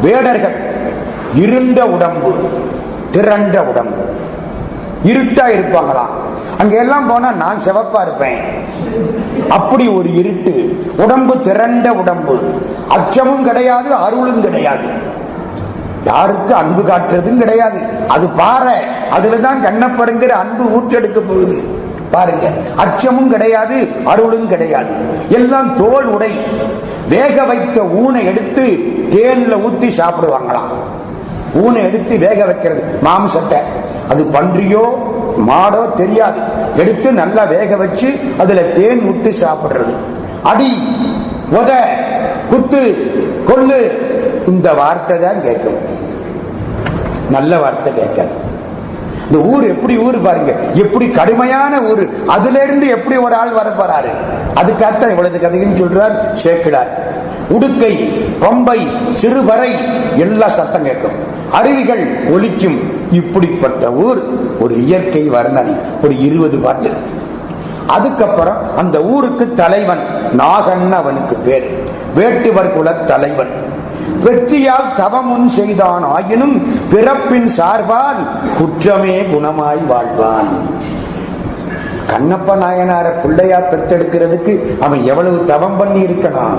வேடர்கள் இருண்ட உடம்பு திரண்ட உடம்பு. இருட்டா இருப்பாங்களாம் அங்க எல்லாம் போனா நான் சிவப்பா இருப்பேன். அப்படி ஒரு இருட்டு உடம்பு திரண்ட உடம்பு. அச்சமும் கிடையாது அருளும் கிடையாது. யாருக்கு அன்பு காட்டுறதும் கிடையாது. அது பாறை அதுலதான் கண்ணப்படுங்கிற அன்பு ஊற்றெடுக்க போகுது. பாருங்க அச்சமும் கிடையாது அருளும் கிடையாது. எல்லாம் தோல் உடை. வேக வைத்த ஊனை எடுத்து தேன்ல ஊத்தி சாப்பிடுவாங்களாம். ஊனை எடுத்து வேக வைக்கிறது மாம்சத்தை. அது பன்றியோ மாடோ தெரியாது. எடுத்து நல்லா வேக வச்சு அதுல தேன் விட்டு சாப்பிடுறது. அடி உத குத்து கொல்லு. இந்த வார்த்தை தான் கேட்கும். நல்ல வார்த்தை கேட்காது. இந்த ஊர் எப்படி ஊர் பாருங்க. எப்படி கடுமையான ஊர். அதுல இருந்து எப்படி ஒரு ஆள் வர அதுக்காகத்தான் இவ்வளவு கதைன்னு சொல்றார் சேர்க்கிறார் உடுக்கை பம்பை சிறுவரை எல்லா சத்தம் கேட்கும். அருவிகள் ஒலிக்கும் இப்படிப்பட்ட ஊர். ஒரு இயற்கை வர்ணனை ஒரு இருபது பாட்டு. அதுக்கப்புறம் அந்த ஊருக்கு தலைவன் நாகன் அவனுக்கு பேர். வேட்டுவர் குல தலைவன். வெற்றியால் தவமுன் செய்தான் ஆயினும் பிறப்பின் சார்பால் குற்றமே குணமாய் வாழ்வான். கண்ணப்ப நாயனார பிள்ளையா பெற்றெடுக்கிறதுக்கு அவன் எவ்வளவு தவம் பண்ணி இருக்கணும்